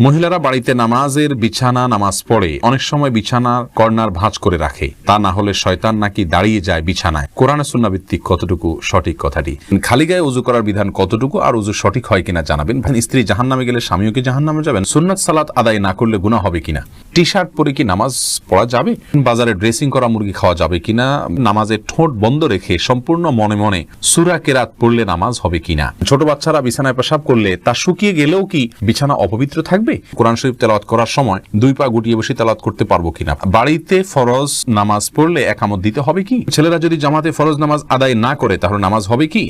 মহিলারা বাড়িতে নামাজের বিছানা, নামাজ পড়ে। অনেক সময় বিছানার কর্নার ভাঁজ করে রাখে। তা না হলে শয়তান নাকি দাঁড়িয়ে যায় বিছানায়। কোরআন সুন্নাভিত্তিক কতটুকু সঠিক কথাটি? খালি গায়ে উজু করার বিধান কতটুকু আর উজু সঠিক হয় কিনা জানাবেন। স্ত্রী জাহান নামে গেলে স্বামীও কি জাহান নামে যাবেন? সুন্নাত সালাত আদায় না করলে গুণা হবে কিনা? টি শার্ট পরে কি নামাজ পড়া যাবে? বাজারে ড্রেসিং করা মুরগি খাওয়া যাবে কিনা? নামাজের ঠোঁট বন্ধ রেখে সম্পূর্ণ মনে মনে সুরা কেরাত পড়লে নামাজ হবে কিনা? ছোট বাচ্চারা বিছানায় পেশাব করলে তা শুকিয়ে গেলেও কি বিছানা অপবিত্র থাকবে? কোরআন শরীফ তেলাওয়াত করার সময় দুই পা গুটিয়ে বসে তেলাওয়াত করতে পারব কিনা? বাড়িতে ফরজ নামাজ পড়লে একামত দিতে হবে কি? ছেলেরা যদি জামাতে ফরজ নামাজ আদায় না করে তাহলে নামাজ হবে কি?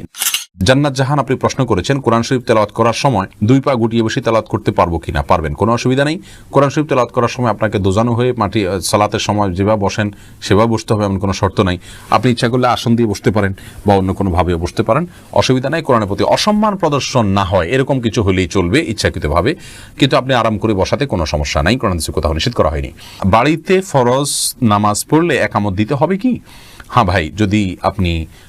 জান্নাত জাহান আপনি প্রশ্ন করেছেন, কোরআন শরীফ তেলাওয়াত করার সময় দুই পা গুটিয়ে বসে তেলাওয়াত করতে পারব কিনা? পারবেন, কোনো অসুবিধা নেই। কোরআন শরীফ তেলাওয়াত করার সময় আপনাকে দোজানো হয়ে মাটি সালাতের সময় যেভাবে বসেন সেভাবে বসতে হবে, এমন কোনো শর্ত নাই। আপনি ইচ্ছা করলে আসন দিয়ে বসতে পারেন বা অন্য কোনোভাবেও বসতে পারেন। অসুবিধা নাই, কোরআনের প্রতি অসম্মান প্রদর্শন না হয়, এরকম কিছু হলেই চলবে ইচ্ছাকৃতভাবে। কিন্তু আপনি আরাম করে বসাতে কোনো সমস্যা নাই, কোরআন কোথাও নিষেধ করা হয়নি। বাড়িতে ফরজ নামাজ পড়লে একামত দিতে হবে কি? হ্যাঁ ভাই, যদি আপনি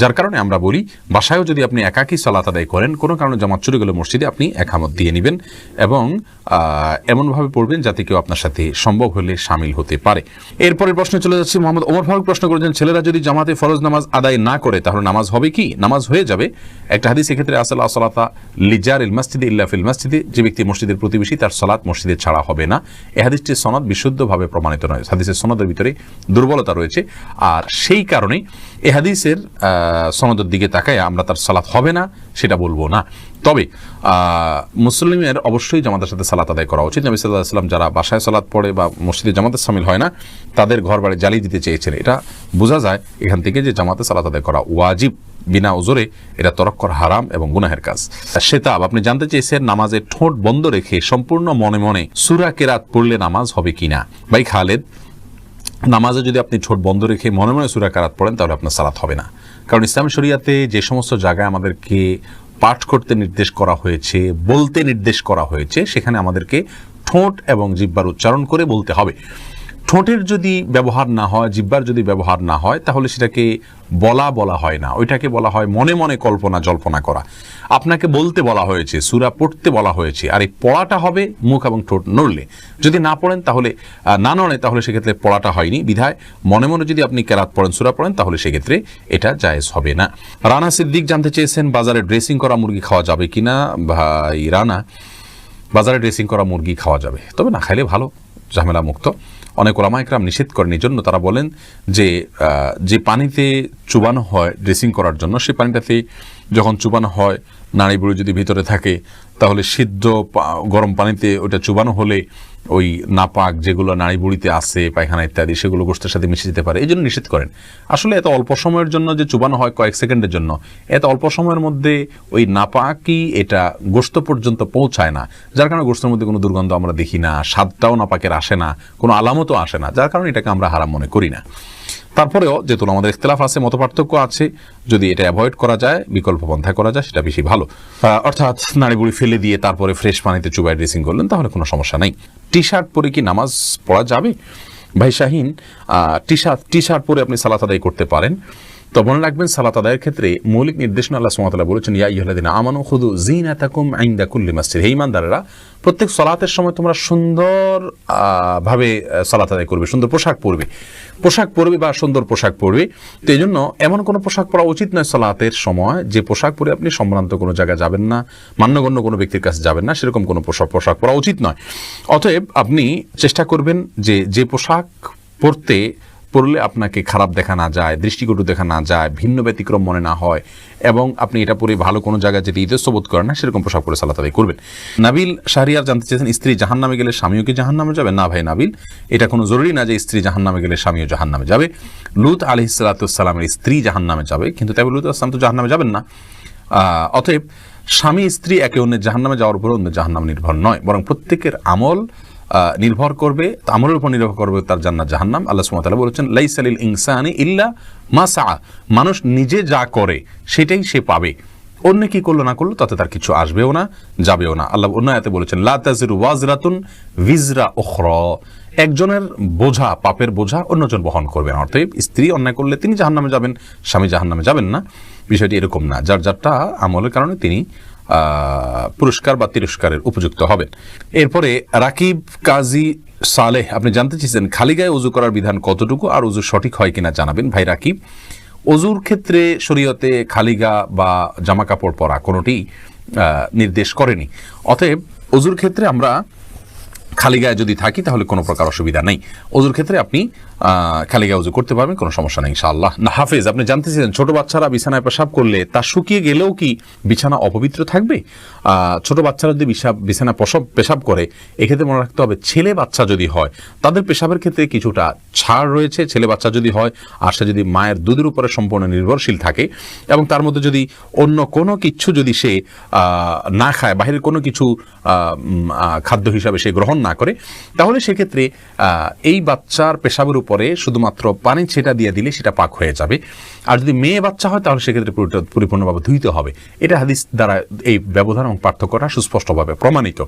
যার কারণে আমরা বলি, বাসায়ও যদি আপনি একাকী সালাত আদায় করেন, কোনো কারণে জামাত চুরি গেলে মসজিদে আপনি একামত দিয়ে নেবেন এবং এমনভাবে পড়বেন যাতে কেউ আপনার সাথে সম্ভব হলে সামিল হতে পারে। এরপরের প্রশ্নে চলে যাচ্ছি, মোহাম্মদ ওমর ফারুক প্রশ্ন করেছেন, ছেলেরা যদি জামাতে ফরজ নামাজ আদায় না করে, তাহলে নামাজ হবে কি? নামাজ হয়ে যাবে। একটা হাদিস এক্ষেত্রে, আসল আসলাতা লিজার ইল মসজিদে ইল্লা ফিল মসজিদে, যে ব্যক্তি মসজিদের প্রতিবেশী, তার সালাত মসজিদে ছাড়া হবে না। এ হাদিসটির সনদ বিশুদ্ধভাবে প্রমাণিত নয়। হাদিসের সনদের ভিতরে দুর্বলতা রয়েছে। আর সেই কারণে এ হাদিসের সনদের দিকে তাকায় আমরা তার সালাত হবে না, সেটা বলব না। তবে মুসলিমের অবশ্যই জামাতের সাথে সালাত আদায় করা উচিত। নবী সাল্লাহ সাল্লাম যারা বাসায় সালাত পড়ে বা মসজিদে জামাতে সামিল হয় না, তাদের ঘর বাড়ি জ্বালিয়ে দিতে চেয়েছেন। এটা বোঝা যায় এখান থেকে যে জামাতে সালাত আদায় করা ওয়াজিব। বিনা ওজোরে এটা তরক্কর হারাম এবং গুনাহের কাজ। সেতাব, আপনি জানতে চেয়েছেন, নামাজের ঠোঁট বন্ধ রেখে সম্পূর্ণ মনে মনে সুরা কেরাত পড়লে নামাজ হবে কিনা? ভাই খালেদ, নামাজে যদি আপনি ঠোঁট বন্ধ রেখে মনে মনে সুরা কারাত পড়েন, তাহলে আপনার সালাত হবে না। কারণ ইসলাম শরিয়াতে যে সমস্ত জায়গায় আমাদেরকে পাঠ করতে নির্দেশ করা হয়েছে, বলতে নির্দেশ করা হয়েছে, সেখানে আমাদেরকে ঠোঁট এবং জিব্বার উচ্চারণ করে বলতে হবে। ঠোঁটের যদি ব্যবহার না হয়, জিব্বার যদি ব্যবহার না হয়, তাহলে সেটাকে বলা বলা হয় না। ওইটাকে বলা হয় মনে মনে কল্পনা, জল্পনা করা। আপনাকে বলতে বলা হয়েছে, সুরা পড়তে বলা হয়েছে, আর এই পড়াটা হবে মুখ এবং ঠোঁট নড়লে। যদি না পড়েন তাহলে না নড়ে তাহলে সেক্ষেত্রে পড়াটা হয়নি। বিধায় মনে মনে যদি আপনি কেরাত পড়েন, সুরা পড়েন, তাহলে সেক্ষেত্রে এটা জায়েজ হবে না। রানা সিদ্দিক জানতে চেয়েছেন, বাজারে ড্রেসিং করা মুরগি খাওয়া যাবে কি না ভাই, রানা, বাজারে ড্রেসিং করা মুরগি খাওয়া যাবে। তবে না, খাইলে ভালো ঝামেলা মুক্ত অনেক ওলামা একরাম নিষেধ করেন এই জন্য তারা বলেন যে যে পানিতে চুবানো হয় ড্রেসিং করার জন্য সেই পানিটাতে যখন চুবানো হয় নাড়ি বুড়ি যদি ভিতরে থাকে, তাহলে সিদ্ধ গরম পানিতে ওটা চুবানো হলে ওই নাপাক যেগুলো নাড়ি বুড়িতে আছে, পায়খানা ইত্যাদি, সেগুলো গোষ্ঠের সাথে মিশে যেতে পারে, এই জন্য নিষেধ করেন। আসলে এত অল্প সময়ের জন্য যে চুবানো হয় কয়েক সেকেন্ডের জন্য, এত অল্প সময়ের মধ্যে ওই নাপাকই এটা গোস্ত পর্যন্ত পৌঁছায় না। যার কারণে গোস্তের মধ্যে কোনো দুর্গন্ধ আমরা দেখি না, স্বাদটাও নাপাকের আসে না, কোনো আলামতও আসে না, যার কারণে এটাকে আমরা হারাম মনে করি না। তারপরেও যেহেতু আমাদের ইখতলাফ আছে মত পার্থক্য আছে, যদি এটা অ্যাভয়েড করা যায়, বিকল্প পন্থা করা যায়, সেটা বেশি ভালো। অর্থাৎ নাড়ি বুড়ি ফেলে দিয়ে তারপরে ফ্রেশ পানিতে চুবাই ড্রেসিং করলেন, তাহলে কোনো সমস্যা নেই। টি শার্ট পরে কি নামাজ পড়া যাবে? ভাই Shahin T shirt T shirt পরে আপনি সালাত আদায় করতে পারেন। তো মনে রাখবেন সালাত আদায়ের ক্ষেত্রে মৌলিক নির্দেশনা আল্লাহ সুমাতালা বলেছেন, ইয়া ইহলাদিন আমানু খুদু জিনাতাকুম আইন্দা কুল্লি মসজিদ। হে ইমানদারেরা প্রত্যেক সলাতের সময় তোমরা সুন্দর ভাবে সালাত আদায় করবে, সুন্দর পোশাক পরবে। পোশাক পরবে বা সুন্দর পোশাক পরবে। তো এই জন্য এমন কোনো পোশাক পরা উচিত নয় সালাতের সময়, যে পোশাক পরে আপনি সম্ভ্রান্ত কোনো জায়গায় যাবেন না, মান্যগণ্য কোনো ব্যক্তির কাছে যাবেন না, সেরকম কোনো পোশাক পোশাক পরা উচিত নয়। অতএব আপনি চেষ্টা করবেন যে যে পোশাক পরতে পড়লে আপনাকে খারাপ দেখা না যায়, দৃষ্টিকটু দেখা না যায়, ভিন্ন ব্যতিক্রম মনে না হয় এবং আপনি এটা পরে ভালো কোনো জায়গায় যেতে ইতস্ত বোধ করেন না, সেরকম পোশাক পরে সালাত আদায় করবেন। নাবিল শাহরিয়ার জানতে চেয়েছেন, স্ত্রী জাহান নামে গেলে স্বামীও কি জাহান নামে যাবে? না ভাই নাবিল, এটা কোনো জরুরি না যে স্ত্রী জাহান নামে গেলে স্বামীও জাহান নামে যাবে। লুত আলি সালাতামের স্ত্রী জাহান নামে যাবে, কিন্তু তবে লুত আসলাম তো জাহান নামে যাবেন না। অতএব স্বামী স্ত্রী একে অন্যের জাহান্নামে যাওয়ার উপর অন্য জাহান্নাম নির্ভর নয়, বরং প্রত্যেকের আমল নির্ভর করবে আমলের উপর নির্ভর করবে তার জান্নাত জাহান্নাম। আল্লাহ তাআলা বলেছেন লাইসালিল ইনসানি ইল্লা মা সাআ মানুষ নিজে যা করে, সেটাই সে পাবে। অন্য কি করল না করল, তাতে তার কিছু আসবেও না, যাবেও না। আল্লাহ অন্য আয়াতে বলেছেন, লা তাজিরু ওয়াজরাতুন ভিজরা উখরা। একজনের বোঝা, পাপের বোঝা অন্যজন বহন করবেন অর্থাৎ স্ত্রী অন্যায় করলে তিনি জাহান্নামে যাবেন, স্বামী জাহান্নামে যাবেন না। বিষয়টি এরকম না। যার যারটা আমলের কারণে তিনি পুরস্কার বা তিরস্কারের উপযুক্ত হবেন এরপরে রাকিব কাজী সালেহ, আপনি জানতে চেয়েছেন খালি গায়ে উজু করার বিধান কতটুকু আর উজু সঠিক হয় কিনা জানাবেন। ভাই রাকিব অজুর ক্ষেত্রে শরীয়তে খালিগা বা জামা কাপড় পরা কোনোটি নির্দেশ করেনি। অতএব অজুর ক্ষেত্রে আমরা খালি গায়ে যদি থাকি, তাহলে কোনো প্রকার অসুবিধা নেই। অজুর ক্ষেত্রে আপনি খালি গায়ে উজু করতে পারবেন, কোনো সমস্যা নেই, ইনশাআল্লাহ। না, হাফেজ, আপনি জানতে চাইছেন ছোট বাচ্চারা বিছানায় পেশাব করলে তা শুকিয়ে গেলেও কি বিছানা অপবিত্র থাকবে? ছোট বাচ্চারা যদি বিশাব বিছানা পশব, পেশাব করে, এক্ষেত্রে মনে রাখতে হবে, ছেলে বাচ্চা যদি হয়, তাদের পেশাবের ক্ষেত্রে কিছুটা ছাড় রয়েছে, ছেলে বাচ্চা যদি হয়, আর সে যদি মায়ের দুধের উপরে সম্পূর্ণ নির্ভরশীল থাকে, এবং তার মধ্যে যদি অন্য কোনো কিছু যদি সে না খায়, বাহিরের কোনো কিছু খাদ্য হিসাবে সে গ্রহণ না করে, তাহলে সেক্ষেত্রে এই বাচ্চার পেশাবের উপরে শুধুমাত্র পানি ছেটা দিয়ে দিলে সেটা পাক হয়ে যাবে। আর যদি মেয়ে বাচ্চা হয়, তাহলে সেক্ষেত্রে পরিপূর্ণভাবে ধুইতে হবে। এটা হাদিস দ্বারা এই ব্যবধান এবং পার্থক্যটা সুস্পষ্টভাবে প্রমাণিত।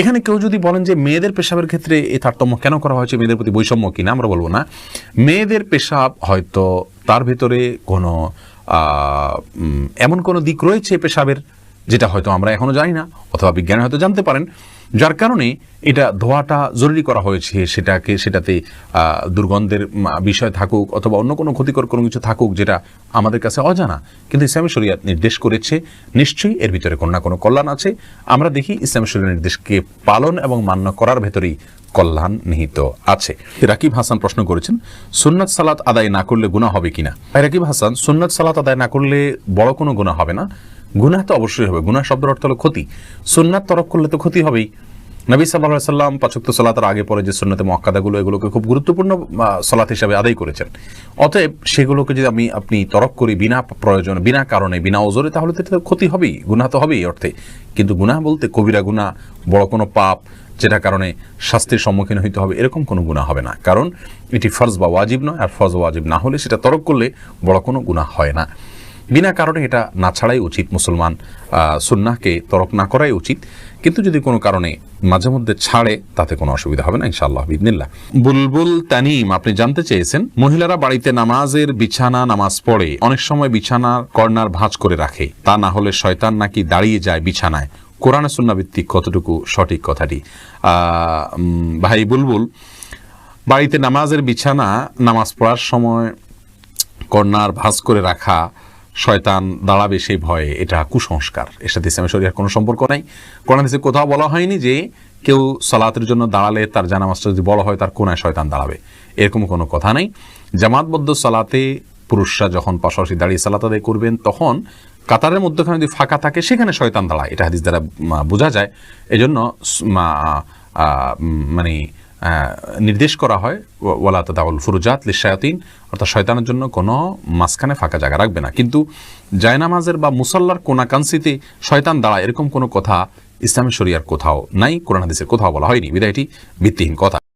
এখানে কেউ যদি বলেন যে মেয়েদের পেশাবের ক্ষেত্রে এই তারতম্য কেন করা হয়েছে, মেয়েদের প্রতি বৈষম্য কিনা আমরা বলব না। মেয়েদের পেশাব হয়তো তার ভিতরে কোনো এমন কোনো দিক রয়েছে পেশাবের, যেটা হয়তো আমরা এখনও জানি না, অথবা বিজ্ঞানী হয়তো জানতে পারেন। যার কারণে এটা ধোয়াটা জরুরি করা হয়েছে, সেটাকে, সেটাতে দুর্গন্ধের বিষয় থাকুক অথবা অন্য কোনো ক্ষতিকর কোনো কিছু থাকুক যেটা আমাদের কাছে অজানা। কিন্তু ইসলামী শরিয়াত নির্দেশ করেছে, নিশ্চয়ই এর ভিতরে কোনো না কোনো কল্যাণ আছে। আমরা দেখি ইসলামী শরিয়ার নির্দেশকে পালন এবং মান্য করার ভেতরেই কল্যাণ নিহিত আছে। রাকিব হাসান প্রশ্ন করেছেন, সুন্নাত সালাত আদায় না করলে গুনাহ হবে কিনা? রাকিব হাসান, সুন্নাত সালাত আদায় না করলে বড় কোনো গুনাহ হবে না। গুনাহ তো অবশ্যই হবে, গুনাহ শব্দের অর্থ হলো ক্ষতি। সুন্নাত তরক করলে তো ক্ষতি হবেই। নবী সাল্লাহ সাল্লাম পাচক্ত সালাতের আগে পরে যে সুন্নতে মক্কাদাগুলো এগুলোকে খুব গুরুত্বপূর্ণ সালাত হিসাবে আদায় করেছেন। অতএব সেগুলোকে যদি আমি, আপনি তরক করি বিনা প্রয়োজন, বিনা কারণে, বিনা ওজরে, তাহলে তো ক্ষতি হবেই, গুনাহ তো হবেই অর্থে। কিন্তু গুনাহ বলতে কবিরা গুনাহ, বড় কোনো পাপ, যেটা কারণে শাস্তির সম্মুখীন হইতে হবে, এরকম কোনো গুণা হবে না। কারণ এটি ফরজ বা ওয়াজিব নয়, আর ফরজ ওয়াজিব না হলে সেটা তরক করলে বড় কোনো গুণা হয় না। বিনা কারণে এটা না ছাড়াই উচিত মুসলমান সুন্নাহকে তরক না করাই উচিত। কিন্তু যদি কোনো কারণে মাঝে মধ্যে ছাড়ে, তাতে কোনো অসুবিধা হবে না, ইনশাআল্লাহ বিদিনিল্লাহ বুলবুল তানিম, আপনি জানতে চেয়েছেন, মহিলারা বাড়িতে নামাজের বিছানা, নামাজ পড়ে, অনেক সময় বিছানার কর্নার ভাঁজ করে রাখে। তা না হলে শয়তান নাকি দাঁড়িয়ে যায় বিছানায়। কোরআন সুন্না ভিত্তিক কতটুকু সঠিক কথাটি? ভাই বুলবুল, বাড়িতে নামাজের বিছানা, নামাজ পড়ার সময় কর্নার ভাঁজ করে রাখা শয়তান দাঁড়াবে সেই ভয়ে, এটা কুসংস্কার। এর সাথে ইসলামের শরীরের কোনো সম্পর্ক নাই। কোরআন হাদিসে কোথাও বলা হয়নি যে কেউ সালাতের জন্য দাঁড়ালে তার জানামাজটা যদি বড় হয়, তার কোনায় শয়তান দাঁড়াবে। এরকম কোনো কথা নেই। জামাতবদ্ধ সালাতে পুরুষরা যখন পাশাপাশি দাঁড়িয়ে সালাত আদায় করবেন, তখন কাতারের মধ্যখানে যদি ফাঁকা থাকে, সেখানে শয়তান দাঁড়ায়। এটা হাদিস দ্বারা বোঝা যায়। এজন্য মানে নির্দেশ করা হয় ওয়া- ওয়ালা তাদাউল ফুরুজাত লিশায়াতিন অর্থাৎ শয়তানের জন্য কোনো মাঝখানে ফাঁকা জায়গা রাখবে না। কিন্তু জায়নামাজের বা মুসল্লার কোনাকাঙ্ক্ষিতে শয়তান দাঁড়ায়, এরকম কোনো কথা ইসলামের শরিয়ার কোথাও নাই, কোরআন হাদিসের কোথাও বলা হয়নি। বিদায় এটি ভিত্তিহীন কথা।